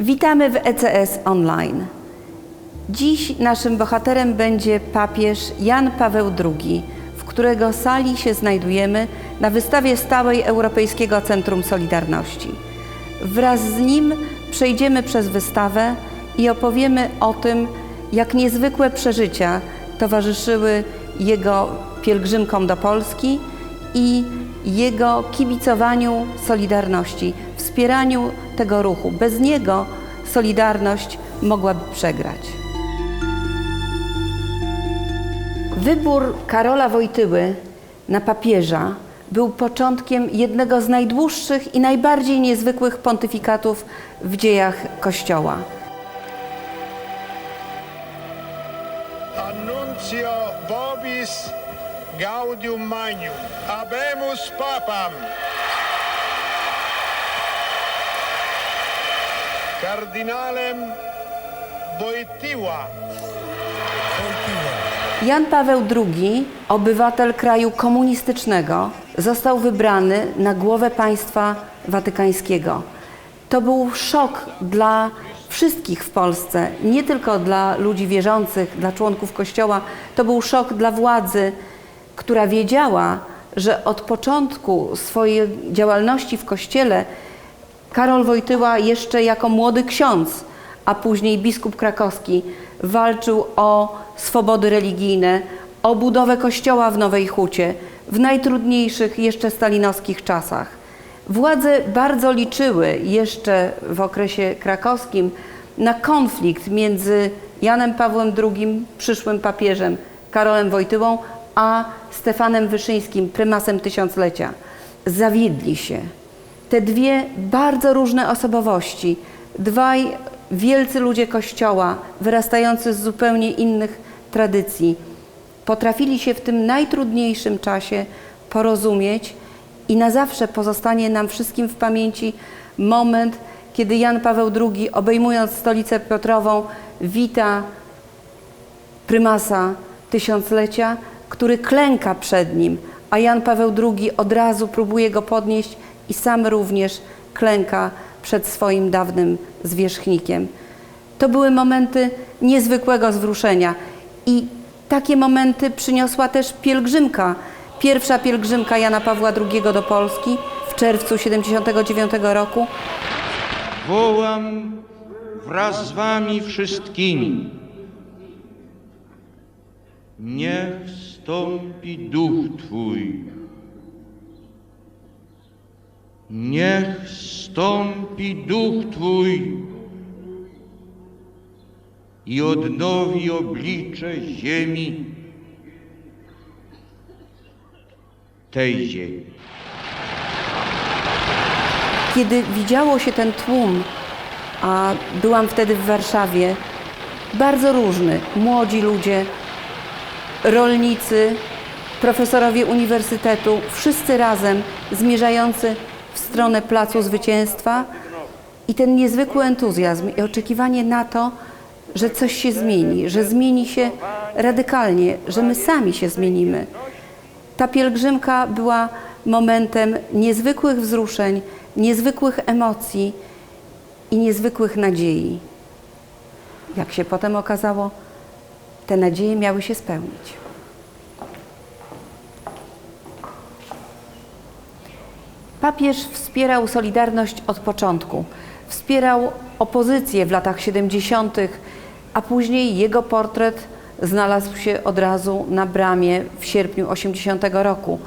Witamy w ECS Online. Dziś naszym bohaterem będzie papież Jan Paweł II, w którego sali się znajdujemy na wystawie stałej Europejskiego Centrum Solidarności. Wraz z nim przejdziemy przez wystawę i opowiemy o tym, jak niezwykłe przeżycia towarzyszyły jego pielgrzymkom do Polski i jego kibicowaniu Solidarności, wspieraniu tego ruchu. Bez niego Solidarność mogłaby przegrać. Wybór Karola Wojtyły na papieża był początkiem jednego z najdłuższych i najbardziej niezwykłych pontyfikatów w dziejach Kościoła. Annuncio vobis gaudium magnum. Habemus papam. Kardynalem Wojtyła. Jan Paweł II, obywatel kraju komunistycznego, został wybrany na głowę państwa watykańskiego. To był szok dla wszystkich w Polsce, nie tylko dla ludzi wierzących, dla członków Kościoła. To był szok dla władzy, która wiedziała, że od początku swojej działalności w Kościele Karol Wojtyła jeszcze jako młody ksiądz, a później biskup krakowski walczył o swobody religijne, o budowę kościoła w Nowej Hucie w najtrudniejszych jeszcze stalinowskich czasach. Władze bardzo liczyły jeszcze w okresie krakowskim na konflikt między Janem Pawłem II, przyszłym papieżem Karolem Wojtyłą, a Stefanem Wyszyńskim, prymasem tysiąclecia. Zawiedli się te dwie bardzo różne osobowości, dwaj wielcy ludzie Kościoła, wyrastający z zupełnie innych tradycji, potrafili się w tym najtrudniejszym czasie porozumieć i na zawsze pozostanie nam wszystkim w pamięci moment, kiedy Jan Paweł II, obejmując stolicę Piotrową, wita prymasa tysiąclecia, który klęka przed nim, a Jan Paweł II od razu próbuje go podnieść i sam również klęka przed swoim dawnym zwierzchnikiem. To były momenty niezwykłego wzruszenia i takie momenty przyniosła też pielgrzymka, pierwsza pielgrzymka Jana Pawła II do Polski w czerwcu 79 roku. Wołam wraz z wami wszystkimi. Niech stąpi duch Twój. Niech stąpi duch Twój i odnowi oblicze ziemi, tej ziemi. Kiedy widziało się ten tłum, a byłam wtedy w Warszawie, bardzo różny, młodzi ludzie, rolnicy, profesorowie uniwersytetu, wszyscy razem zmierzający w stronę Placu Zwycięstwa i ten niezwykły entuzjazm i oczekiwanie na to, że coś się zmieni, że zmieni się radykalnie, że my sami się zmienimy. Ta pielgrzymka była momentem niezwykłych wzruszeń, niezwykłych emocji i niezwykłych nadziei. Jak się potem okazało, te nadzieje miały się spełnić. Papież wspierał Solidarność od początku. Wspierał opozycję w latach 70., a później jego portret znalazł się od razu na bramie w sierpniu 80 roku.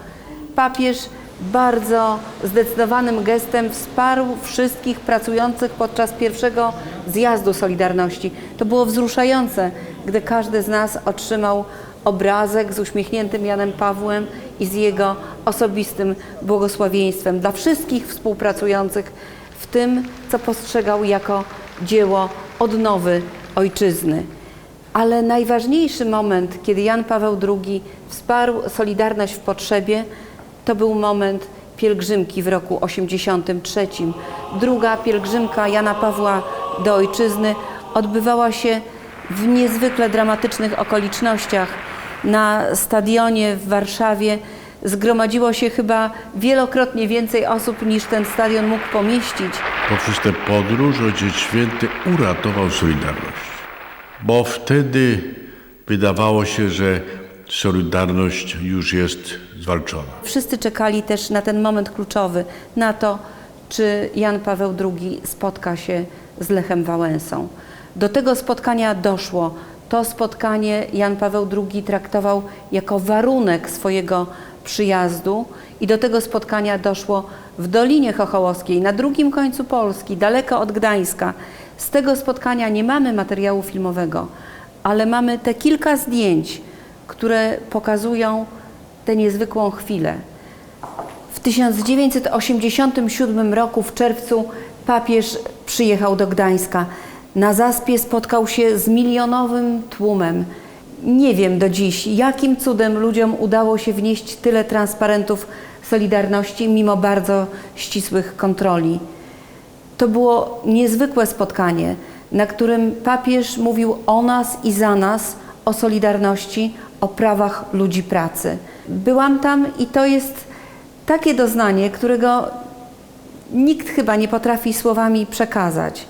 Papież bardzo zdecydowanym gestem wsparł wszystkich pracujących podczas pierwszego zjazdu Solidarności. To było wzruszające, gdy każdy z nas otrzymał obrazek z uśmiechniętym Janem Pawłem i z jego osobistym błogosławieństwem dla wszystkich współpracujących w tym, co postrzegał jako dzieło odnowy ojczyzny. Ale najważniejszy moment, kiedy Jan Paweł II wsparł Solidarność w potrzebie, to był moment pielgrzymki w roku 83. Druga pielgrzymka Jana Pawła do ojczyzny odbywała się w niezwykle dramatycznych okolicznościach na stadionie w Warszawie zgromadziło się chyba wielokrotnie więcej osób niż ten stadion mógł pomieścić. Poprzez tę podróż Ojciec Święty uratował Solidarność. Bo wtedy wydawało się, że Solidarność już jest zwalczona. Wszyscy czekali też na ten moment kluczowy, na to, czy Jan Paweł II spotka się z Lechem Wałęsą. Do tego spotkania doszło. To spotkanie Jan Paweł II traktował jako warunek swojego przyjazdu i do tego spotkania doszło w Dolinie Chochołowskiej, na drugim końcu Polski, daleko od Gdańska. Z tego spotkania nie mamy materiału filmowego, ale mamy te kilka zdjęć, które pokazują tę niezwykłą chwilę. W 1987 roku w czerwcu papież przyjechał do Gdańska. Na zaspie spotkał się z milionowym tłumem. Nie wiem do dziś, jakim cudem ludziom udało się wnieść tyle transparentów Solidarności mimo bardzo ścisłych kontroli. To było niezwykłe spotkanie, na którym papież mówił o nas i za nas, o Solidarności, o prawach ludzi pracy. Byłam tam i to jest takie doznanie, którego nikt chyba nie potrafi słowami przekazać.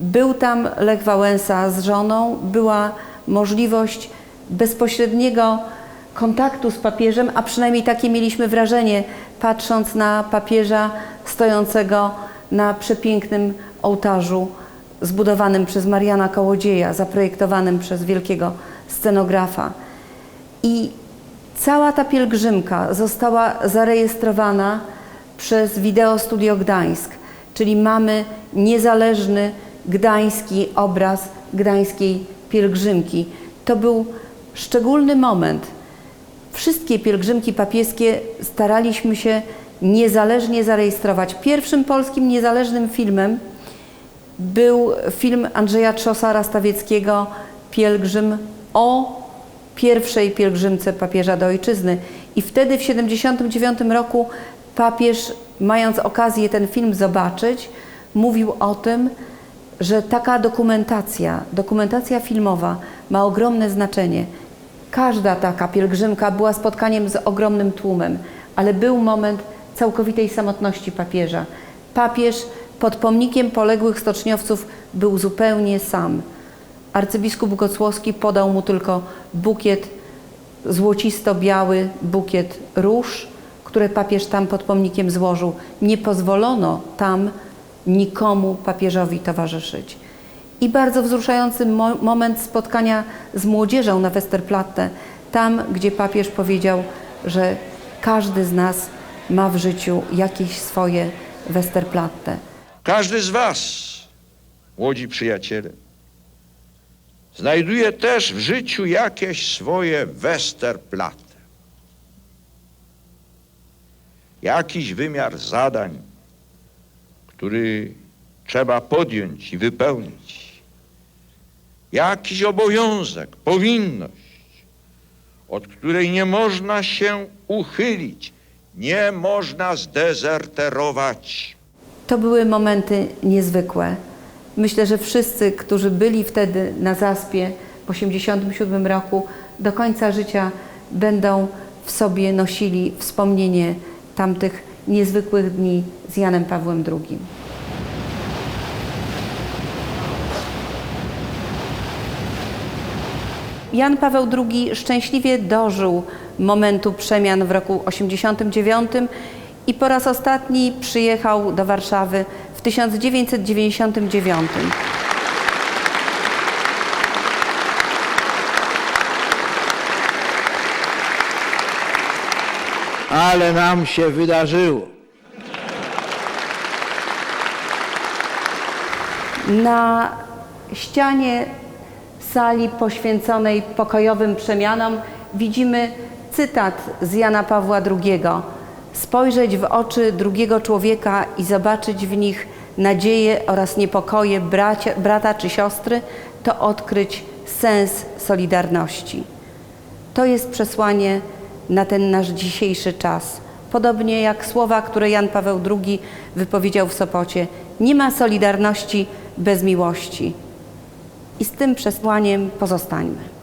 Był tam Lech Wałęsa z żoną, była możliwość bezpośredniego kontaktu z papieżem, a przynajmniej takie mieliśmy wrażenie, patrząc na papieża stojącego na przepięknym ołtarzu zbudowanym przez Mariana Kołodzieja, zaprojektowanym przez wielkiego scenografa. I cała ta pielgrzymka została zarejestrowana przez Wideo Studio Gdańsk, czyli mamy niezależny gdański obraz gdańskiej pielgrzymki. To był szczególny moment. Wszystkie pielgrzymki papieskie staraliśmy się niezależnie zarejestrować. Pierwszym polskim niezależnym filmem był film Andrzeja Trzosara-Stawieckiego Pielgrzym o pierwszej pielgrzymce papieża do ojczyzny. I wtedy w 1979 roku papież, mając okazję ten film zobaczyć, mówił o tym, że taka dokumentacja, dokumentacja filmowa ma ogromne znaczenie. Każda taka pielgrzymka była spotkaniem z ogromnym tłumem, ale był moment całkowitej samotności papieża. Papież pod pomnikiem poległych stoczniowców był zupełnie sam. Arcybiskup Gocłowski podał mu tylko bukiet, złocisto-biały bukiet róż, które papież tam pod pomnikiem złożył. Nie pozwolono tam nikomu papieżowi towarzyszyć. I bardzo wzruszający mo moment spotkania z młodzieżą na Westerplatte, tam gdzie papież powiedział, że każdy z nas ma w życiu jakieś swoje Westerplatte. Każdy z Was, młodzi przyjaciele, znajduje też w życiu jakieś swoje Westerplatte. Jakiś wymiar zadań, który trzeba podjąć i wypełnić. Jakiś obowiązek, powinność, od której nie można się uchylić, nie można zdezerterować. To były momenty niezwykłe. Myślę, że wszyscy, którzy byli wtedy na Zaspie w 1987 roku, do końca życia będą w sobie nosili wspomnienie tamtych niezwykłych dni z Janem Pawłem II. Jan Paweł II szczęśliwie dożył momentu przemian w roku 89 i po raz ostatni przyjechał do Warszawy w 1999. ale nam się wydarzyło. Na ścianie sali poświęconej pokojowym przemianom widzimy cytat z Jana Pawła II. Spojrzeć w oczy drugiego człowieka i zobaczyć w nich nadzieję oraz niepokoje bracia, brata czy siostry, to odkryć sens Solidarności. To jest przesłanie na ten nasz dzisiejszy czas. Podobnie jak słowa, które Jan Paweł II wypowiedział w Sopocie: Nie ma solidarności bez miłości. I z tym przesłaniem pozostańmy.